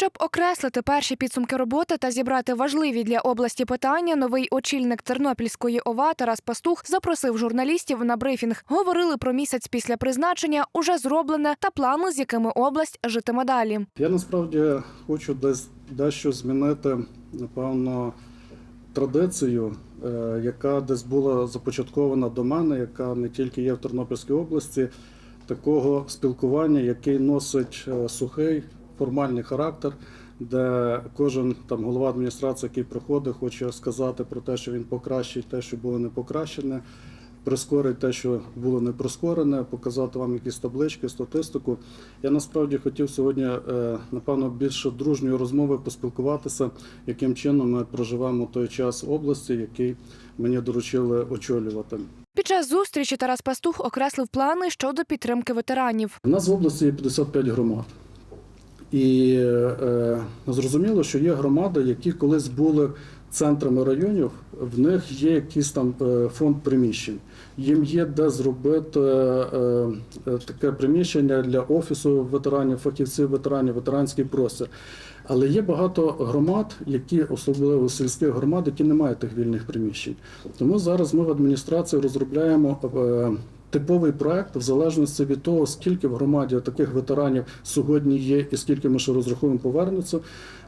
Щоб окреслити перші підсумки роботи та зібрати важливі для області питання, новий очільник Тернопільської ОВА Тарас Пастух запросив журналістів на брифінг. Говорили про місяць після призначення, уже зроблене та плани, з якими область житиме далі. Я насправді хочу десь дещо змінити, напевно, традицію, е, яка десь була започаткована до мене, яка не тільки є в Тернопільській області, такого спілкування, який носить е, сухий формальний характер, де кожен там голова адміністрації, який приходить, хоче сказати про те, що він покращить те, що було не покращене. Прискорить те, що було не прискорене, показати вам якісь таблички, статистику. Я насправді хотів сьогодні, е, напевно, більше дружньої розмови поспілкуватися, яким чином ми проживаємо той час в області, який мені доручили очолювати. Під час зустрічі Тарас Пастух окреслив плани щодо підтримки ветеранів. У нас в області є 55 громад. І е, зрозуміло, що є громади, які колись були центрами районів, в них є якийсь там е, фонд приміщень. Їм є де зробити е, е, таке приміщення для офісу ветеранів, фахівців ветеранів, ветеранський простір. Але є багато громад, які особливо сільських громад, які не мають тих вільних приміщень. Тому зараз ми в адміністрації розробляємо е, типовий проект в залежності від того, скільки в громаді таких ветеранів сьогодні є, і скільки ми ще розраховуємо повернуться,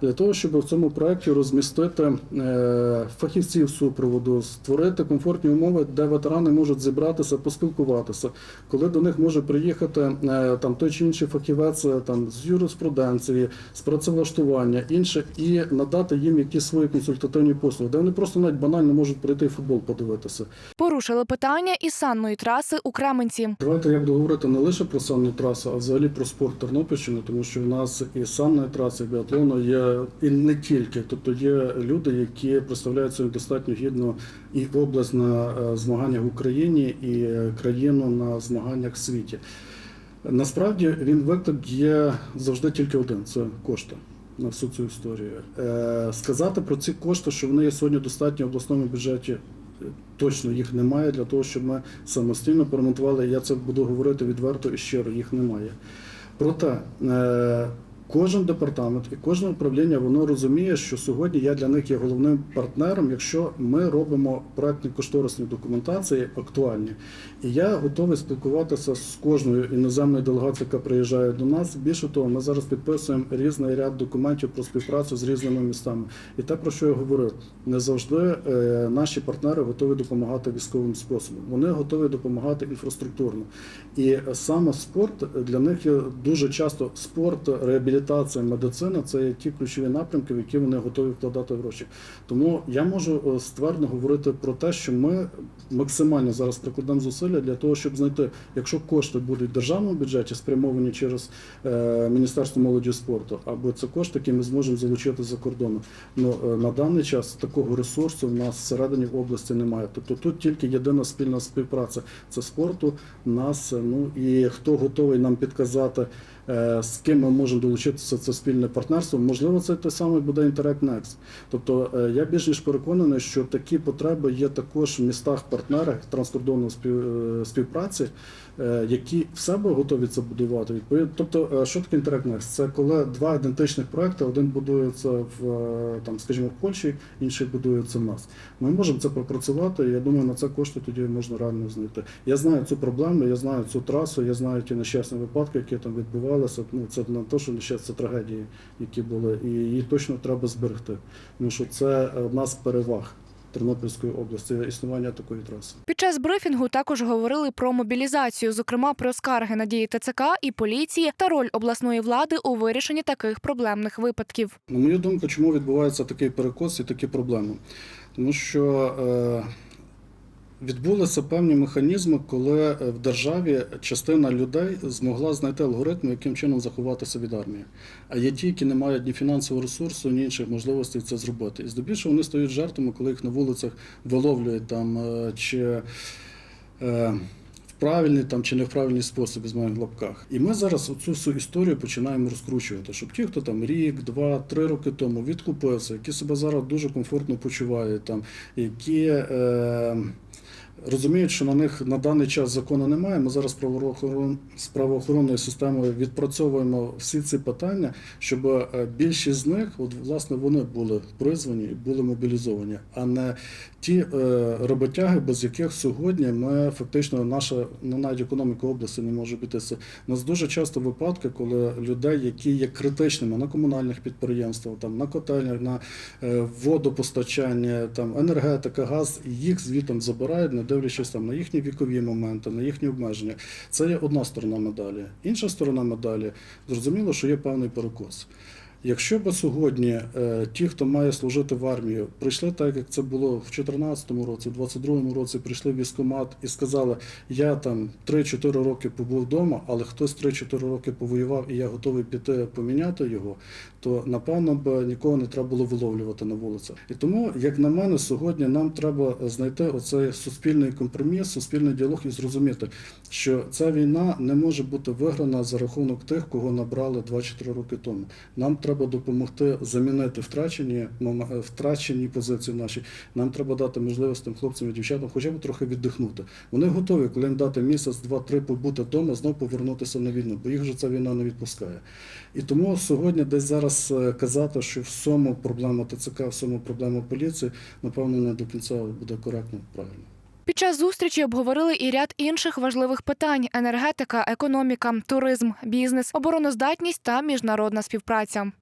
для того, щоб в цьому проекті розмістити е, фахівців супроводу, створити комфортні умови, де ветерани можуть зібратися, поспілкуватися, коли до них може приїхати е, там той чи інший фахівець е, там з юриспруденції, з працевлаштування, інше, і надати їм якісь свої консультативні послуги, де вони просто навіть банально можуть прийти футбол подивитися. Порушили питання і санної траси у Кременці. Давайте як договорити не лише про санну трасу, а взагалі про спорт Тернопільщини, тому що в нас і санної траси, і біатлону є і не тільки. Тобто є люди, які представляють собі достатньо гідно і область на е, змаганнях в Україні, і е, країну на змаганнях в світі. Насправді він виклик є завжди тільки один це кошти. На всю цю історію Е, сказати про ці кошти, що вони є сьогодні достатньо в обласному бюджеті, точно їх немає для того, щоб ми самостійно промонтували. Я це буду говорити відверто і щиро, їх немає. Проте е, кожен департамент і кожне управління воно розуміє, що сьогодні я для них є головним партнером, якщо ми робимо проектні кошторисні документації актуальні. І я готовий спілкуватися з кожною іноземною делегацією, яка приїжджає до нас. Більше того, ми зараз підписуємо різний ряд документів про співпрацю з різними містами. І те, про що я говорив, не завжди е, наші партнери готові допомагати військовим способом. Вони готові допомагати інфраструктурно. І саме спорт для них є дуже часто спорт, реабілітація, медицина це ті ключові напрямки, в які вони готові вкладати гроші. Тому я можу е, ствердно говорити про те, що ми максимально зараз прикладемо зусилля для того, щоб знайти, якщо кошти будуть в державному бюджеті спрямовані через е, Міністерство молоді і спорту, або це кошти, які ми зможемо залучити за кордону. Ну е, на даний час такого ресурсу в нас всередині області немає. Тобто тут тільки єдина спільна співпраця це спорту, нас. Ну і хто готовий нам підказати, з ким ми можемо долучитися це спільне партнерство. Можливо, це той самий буде Interact Next. Тобто е, я більш ніж переконаний, що такі потреби є також в містах-партнерах транскордонної е, співпраці, е, які в себе готові це будувати. Тобто, е, що таке Interact Next? Це коли два ідентичних проекти, один будується в е, там, скажімо, в Польщі, інший будується в нас. Ми можемо це пропрацювати. Я думаю, на це кошти тоді можна реально знайти. Я знаю цю проблему, я знаю цю трасу, я знаю ті нещасні випадки, які там відбувалися. Ну це не те, що нещасні, це трагедії, які були, і її точно треба зберегти. Тому що це одна з переваг Тернопільської області існування такої траси. Під час брифінгу також говорили про мобілізацію, зокрема про скарги на дії ТЦК і поліції та роль обласної влади у вирішенні таких проблемних випадків. На мою думку, чому відбувається такий перекос і такі проблеми? Тому що е, відбулися певні механізми, коли е, в державі частина людей змогла знайти алгоритм, яким чином заховатися від армії. А є ті, які не мають ні фінансового ресурсу, ні інших можливостей це зробити. І здебільшого вони стають жертвами, коли їх на вулицях виловлюють там е, чи. е, правильний там чи не в правильний спосіб з моїх лапках. І ми зараз оцю всю історію починаємо розкручувати, щоб ті, хто там рік, два, три роки тому відкупився, які себе зараз дуже комфортно почувають, там які. Е, Розуміють, що на них на даний час закону немає. Ми зараз з правоохоронною системою відпрацьовуємо всі ці питання, щоб е, більшість з них, от власне, вони були призвані і були мобілізовані, а не ті е, роботяги, без яких сьогодні ми фактично наша ну, навіть економіка області не може битися. У нас дуже часто випадки, коли людей, які є критичними на комунальних підприємствах, там на котельнях, на е, водопостачання, там енергетика, газ, їх звітом забирають, дивлячись там на їхні вікові моменти, на їхні обмеження. Це є одна сторона медалі. Інша сторона медалі зрозуміло, що є певний перекос. Якщо б сьогодні е, ті, хто має служити в армію, прийшли так, як це було в 2014 році, в 2022 році, прийшли в військкомат і сказали, я там 3-4 роки побув вдома, але хтось 3-4 роки повоював і я готовий піти поміняти його, то напевно б нікого не треба було виловлювати на вулицях. І тому, як на мене, сьогодні нам треба знайти оцей суспільний компроміс, суспільний діалог і зрозуміти, що ця війна не може бути виграна за рахунок тих, кого набрали 2-4 роки тому. Нам треба допомогти замінити втрачені втрачені позиції наші. Нам треба дати можливість тим хлопцям і дівчатам хоча б трохи віддихнути. Вони готові, коли їм дати місяць, два-три побути вдома, знов повернутися на війну, бо їх вже ця війна не відпускає. І тому сьогодні десь зараз е, казати, що всьому проблема ТЦК, всьому проблема поліції, напевно, не до кінця буде коректно правильно. Під час зустрічі обговорили і ряд інших важливих питань: енергетика, економіка, туризм, бізнес, обороноздатність та міжнародна співпраця.